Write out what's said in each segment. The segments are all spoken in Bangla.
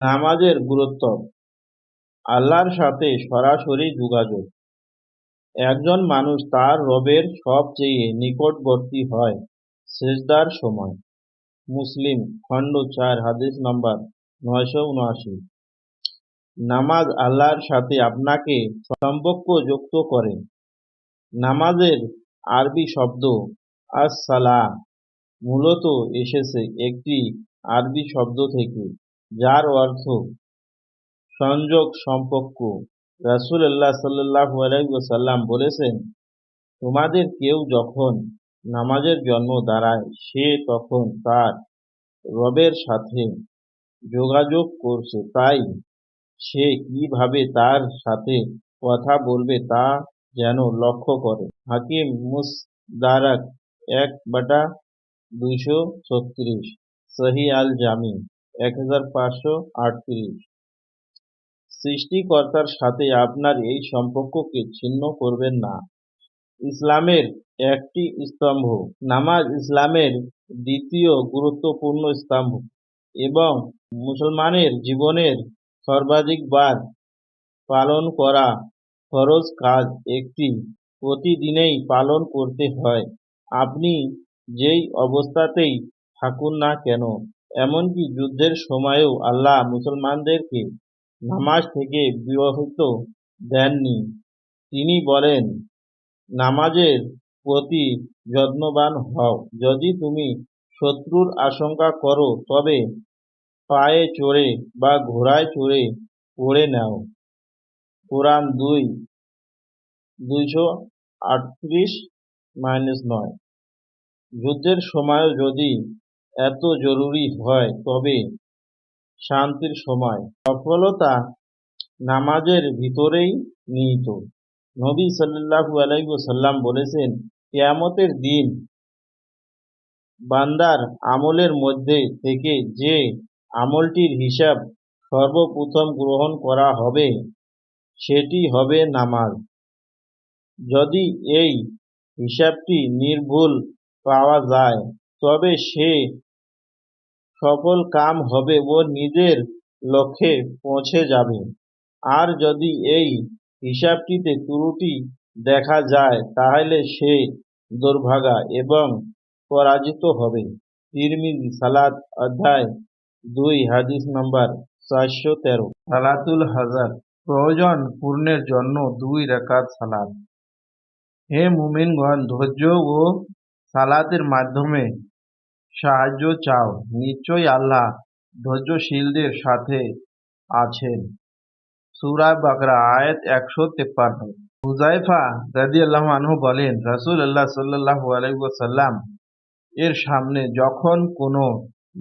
নামাজের গুরুত্ব। আল্লাহর সাথে সরাসরি যোগাযোগ। একজন মানুষ তার রবের সবচেয়ে নিকটবর্তী হয় সেজদার সময়। মুসলিম, খণ্ড চার, হাদিস নম্বর নয়শো উনআশি। নামাজ আল্লাহর সাথে আপনাকে সম্পর্ক যুক্ত করে। নামাজের আরবি শব্দ আস-সালাহ মূলত এসেছে একটি আরবি শব্দ থেকে। যার অর্থ সংযোগ সম্পর্ক। রাসূলুল্লাহ সাল্লাল্লাহু আলাইহি ওয়াসাল্লাম বলেছেন, তোমাদের কেউ যখন নামাজের জন্য দাঁড়ায় সে তখন তার রবের সাথে যোগাযোগ করছে। তাই সে কীভাবে তার সাথে কথা বলবে তা যেন লক্ষ্য করে। হাকিম মুসদারাক এক বাটা দুইশো ছত্রিশ সহি আল জামি এক হাজার পাঁচশো আটত্রিশ। সৃষ্টিকর্তার সাথে আপনার এই সম্পর্ককে ছিন্ন করবেন না। ইসলামের একটি স্তম্ভ। নামাজ ইসলামের দ্বিতীয় গুরুত্বপূর্ণ স্তম্ভ এবং মুসলমানের জীবনের সর্বাধিক সর্বাধিকবার পালন করা ফরজ কাজ একটি। প্রতিদিনেই পালন করতে হয়। আপনি যেই অবস্থাতেই থাকুন না কেন? এমনকি যুদ্ধের সময়ও আল্লাহ মুসলমানদেরকে নামাজ থেকে বিরহিত দেননি। তিনি বলেন, নামাজের প্রতি যত্নবান হও। যদি তুমি শত্রুর আশঙ্কা করো, তবে পায়ে চড়ে বা ঘোড়ায় চড়ে পড়ে নাও। কোরআন দুই, দুইশো আটত্রিশ মাইনাস নয়। যুদ্ধের সময়ও যদি এত জরুরি হয় তবে শান্তির সময়। সফলতা নামাজের ভিতরেই নিহিত। নবী সাল্লাল্লাহু আলাইহি ওয়াসাল্লাম বলেছেন, কিয়ামতের দিন বান্দার আমলের মধ্যে থেকে যে আমলটির হিসাব সর্বপ্রথম গ্রহণ করা হবে, সেটি হবে নামাজ। যদি এই হিসাবটি নির্ভুল পাওয়া যায়, তবে সে সফল কাম হবে ও নিজের লক্ষ্যে পৌঁছে যাবে। আর যদি এই হিসাবটিতে ত্রুটি দেখা যায়, তাহলে সে দুর্ভাগা এবং পরাজিত হবে। তিরমিজি, সালাত অধ্যায় দুই, হাদিস নম্বর চারশো তেরো। সালাতুল হাজার, প্রয়োজন পূর্ণের জন্য দুই রাকাত সালাত। হে মুমিনগণ, ধৈর্য ও সালাতের মাধ্যমে সাহায্য চাও। নিশ্চয়ই আল্লাহ ধৈর্যশীলদের সাথে আছেন। সুরা বাকরা, আয়াত একশো তেপ্পান্ন। হুজাইফা আল্লাহ আনহু বলেন, রাসূলুল্লাহ সাল্লাল্লাহু আলাইহি ওয়াসাল্লাম এর সামনে যখন কোনো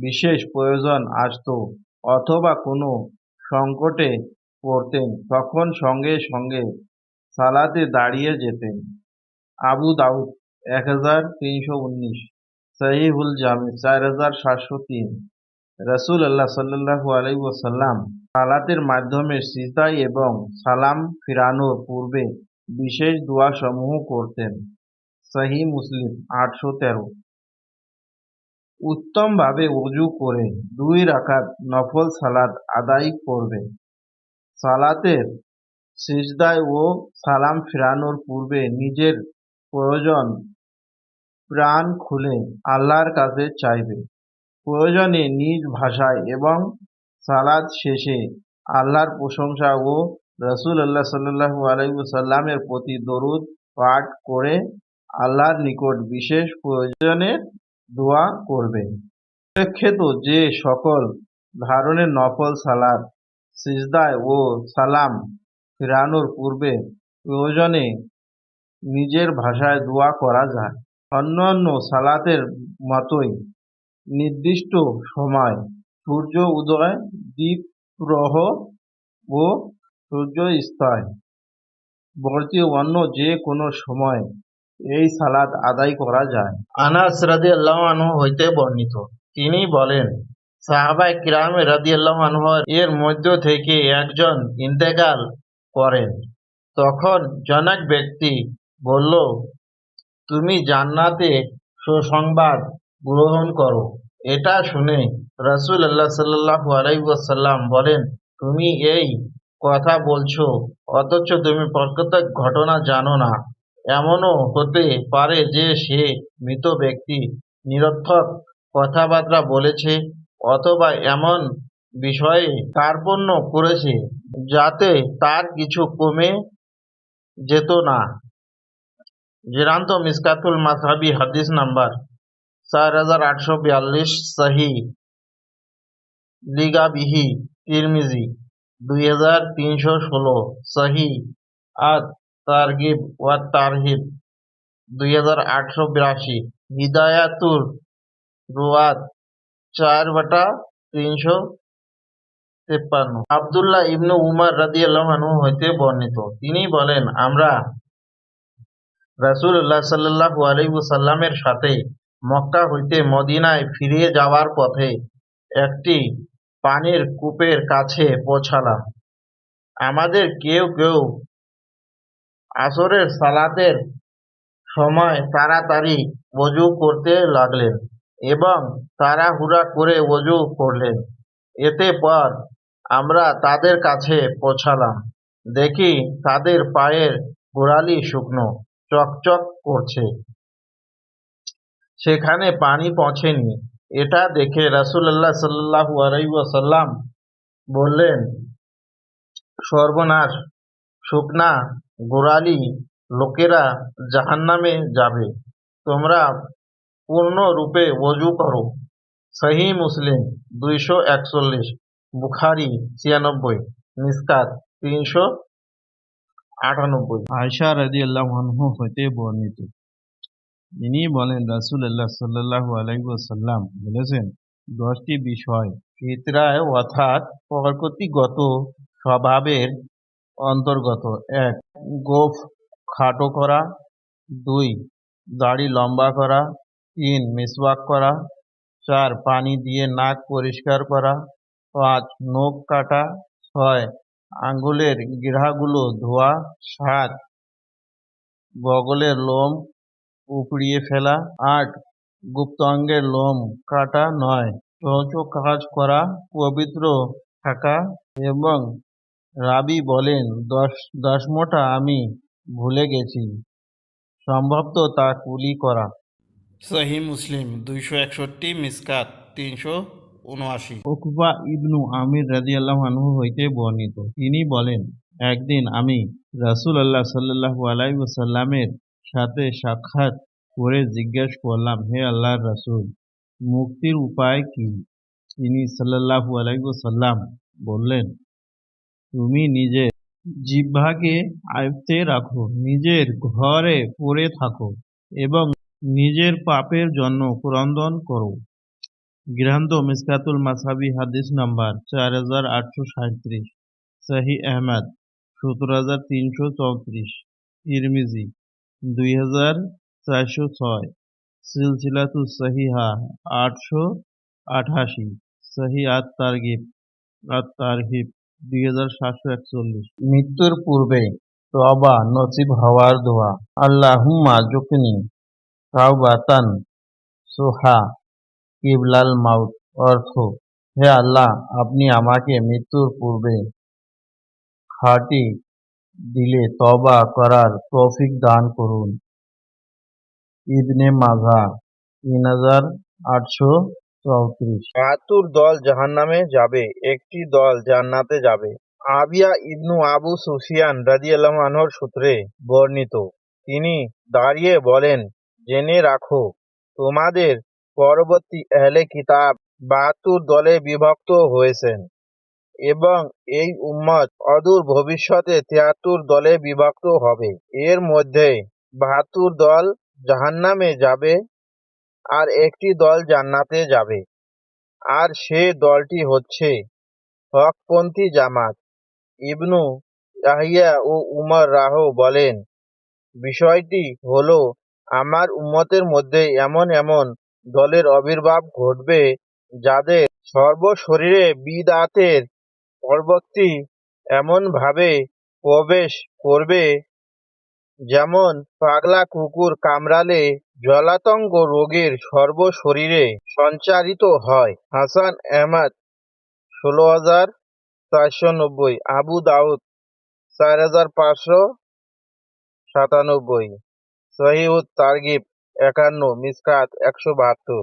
বিশেষ প্রয়োজন আসতো অথবা কোনো সংকটে পড়তেন, তখন সঙ্গে সঙ্গে সালাতে দাঁড়িয়ে যেতেন। আবু দাউদ, এক হাজার তিনশো উনিশ। সহিহুল জামি, চার হাজার সাতশো তিন। রসুল আল্লাহ সাল্লাহু আলাই ওসাল্লাম সালাতের মাধ্যমে সিতাই এবং সালাম ফিরানোর পূর্বে বিশেষ দোয়া সমূহ করতেন। সহি মুসলিম, আটশো তেরো। উত্তমভাবে উজু করে দুই রাখাত নফল সালাদ আদায় করবে। সালাতের সিজদায় ও সালাম ফিরানোর পূর্বে নিজের প্রয়োজন প্রাণ খুলে আল্লাহর কাছে চাইবে। প্রয়োজনে নিজ ভাষায় এবং সালাদ শেষে আল্লাহর প্রশংসা ও রসুল আল্লাহ সাল্লাহু আলাইসাল্লামের প্রতি দরুদ পাঠ করে আল্লাহর নিকট বিশেষ প্রয়োজনের দোয়া করবে। উল্লেখিত যে সকল ধরনের নফল সালাদ সিজদায় ও সালাম ফিরানোর পূর্বে প্রয়োজনে নিজের ভাষায় দোয়া করা যায়। অন্যান্য সালাতের মতোই নির্দিষ্ট সময় সূর্য উদয়, দ্বীপ প্রহ ও সূর্যাস্তয় বর্তী অন্য যে কোনো সময় এই সালাত আদায় করা যায়। আনাস রাদি আল্লাহ আনহু হইতে বর্ণিত। তিনি বলেন সাহাবাই কিরামে আল্লাহ আনহর এর মধ্য থেকে একজন ইন্তেকাল করেন। তখন জনক ব্যক্তি বলল তুমি জান্নাতে সুসংবাদ গ্রহণ করো। এটা শুনে রাসূল আল্লাহ সাল্লাল্লাহু আলাইহি ওয়াসাল্লাম বলেন, তুমি এই কথা বলছো, অথচ তুমি প্রকৃত ঘটনা জানো না। এমনও হতে পারে যে সে মৃত ব্যক্তি নিরর্থক কথাবার্তা বলেছে অথবা এমন বিষয়ে কার্পণ্য করেছে যাতে তার কিছু কমে যেত না। জিরান্ত মিসকাতুল মাসাবি হাদিস নাম্বার চার হাজার আটশো বিয়াল্লিশ সাহি লিগাবিহি তিরমিজি দুই হাজার তিনশো ষোলো সাহি আত তারগিব ওয়া তারহিব দুই হাজার আটশো বিরাশি হিদায়াতুর রুয়াত চার বাটা তিনশো তেপ্পান্ন। আবদুল্লাহ ইবনু উমার রাদিয়াল্লাহু আনহু হইতে বর্ণিত। তিনি বলেন, আমরা রাসূলুল্লাহ সাল্লাল্লাহু আলাইহি ওয়াসাল্লামের সাথে মক্কা হইতে মদিনায় ফিরে যাওয়ার পথে একটি পানির কূপের কাছে পৌঁছালাম। আমাদের কেউ কেউ আসরের সালাতের সময় তাড়াতাড়ি ওযু করতে লাগলেন এবং তাড়াহুড়া করে ওযু করলেন। এতে পর আমরা তাদের কাছে পৌঁছালাম। দেখি তাদের পায়ের গোড়ালি শুকনো। চকচক করছে। সেখানে পানি পৌঁছেনি এটা দেখে রাসূলুল্লাহ সাল্লাল্লাহু আলাইহি ওয়াসাল্লাম বললেন, সর্বনাশ, শুকনা, গোড়ালি লোকেরা জাহান্নামে যাবে। তোমরা পূর্ণরূপে ওযু করো। সহিহ মুসলিম দুইশো একচল্লিশ, বুখারি ছিয়ানব্বই, মিসকাত তিনশো আটানব্বই। আয়সা রাদিয়াল্লাহু আনহু হতে বর্ণিত। তিনি বলেন, রাসূলুল্লাহ সাল্লাল্লাহু আলাইহি ওয়াসাল্লাম বলেছেন, দশটি বিষয়, ফিতরায় অর্থাৎ প্রকৃতিগত স্বভাবের অন্তর্গত। এক, গোফ খাটো করা। দুই, দাড়ি লম্বা করা। তিন, মিসওয়াক করা। চার, পানি দিয়ে নাক পরিষ্কার করা। পাঁচ, নখ কাটা। ছয় আঙ্গুলের গিরাগুলো ধোয়া সাত বগলের লোম উপড়িয়ে ফেলা। আট গুপ্তাঙ্গের লোম কাটা নয়। শৌচ কাজ করা, পবিত্র থাকা এবং রাবি বলেন, দশ দশমটা আমি ভুলে গেছি। সম্ভবত তা কুলি করা। সহি মুসলিম, দুইশো একষট্টি মিসকাত, তিনশো উনআশি উকবা ইবনু আমির রাদিয়াল্লাহু আনহু হইতে বর্ণিত। তিনি বলেন, একদিন আমি রাসূলুল্লাহ সাল্লাল্লাহু আলাইহি ওয়াসাল্লামের সাথে সাক্ষাৎ করে জিজ্ঞেস করলাম, হে আল্লাহর রাসূল, মুক্তির উপায় কি? তিনি সাল্লাল্লাহু আলাইহি ওয়াসাল্লাম বললেন, তুমি নিজের জিহ্বাকে আয়ত্তে রাখো, নিজের ঘরে পড়ে থাকো এবং নিজের পাপের জন্য ক্রন্দন করো। গ্রন্থ মিসকাতুল মাসাবি হাদিস নাম্বার চার হাজার আটশো সাঁত্রিশ সাহি আহমদ সতেরো হাজার তিনশো চৌত্রিশ। তিরমিজি, দুই হাজার চারশো ছয়। সিলসিলাতু সহিহা, আটশো আঠাশি। সহি আত তারগিব আত তারহিব দুই হাজার সাতশো একচল্লিশ। মৃত্যুর পূর্বে তওবা নসিব হওয়ার দোয়া। আল্লাহুম্মা জুকনি তাওবাতান সোহা। কিবলাল মাউত, অর্থ, হে আল্লাহ, আপনি আমাকে মৃত্যুর পূর্বে খাটি দিলে তবা করার তৌফিক দান করুন। ইবনে মাঝা তিন হাজার আটশো চৌত্রিশ। বাহাত্তর দল জাহান্নামে যাবে, একটি দল জান্নাতে যাবে। আবিয়া ইবনু আবু সুফিয়ান রাদিয়াল্লাহু আনহুর সূত্রে বর্ণিত। তিনি দাঁড়িয়ে বলেন, জেনে রাখো, তোমাদের পরবর্তী আহলে কিতাব বাহাত্তর দলে বিভক্ত হয়েছেন এবং এই উম্মত অদূর ভবিষ্যতে তিয়াত্তর দলে বিভক্ত হবে। এর মধ্যে বাহাত্তর দল জাহান্নামে যাবে আর একটি দল জান্নাতে যাবে। আর সে দলটি হচ্ছে হকপন্থী জামাত। ইবনু ইয়াহিয়া ও উমর রাহ বলেন, বিষয়টি হলো, আমার উম্মতের মধ্যে এমন এমন দলের আবির্ভাব ঘটবে যাদের সর্বশরীরে বিদআতের প্রবৃত্তি এমনভাবে প্রবেশ করবে, যেমন পাগলা কুকুর কামড়ালে জলাতঙ্ক রোগের সর্বশরীরে সঞ্চারিত হয়। হাসান আহমদ, ষোলো হাজার চারশো নব্বই। আবু দাউদ, চার হাজার পাঁচশো সাতানব্বই। সহিউদ তারগিব একান্ন মিসকাত একশো বাহাত্তর।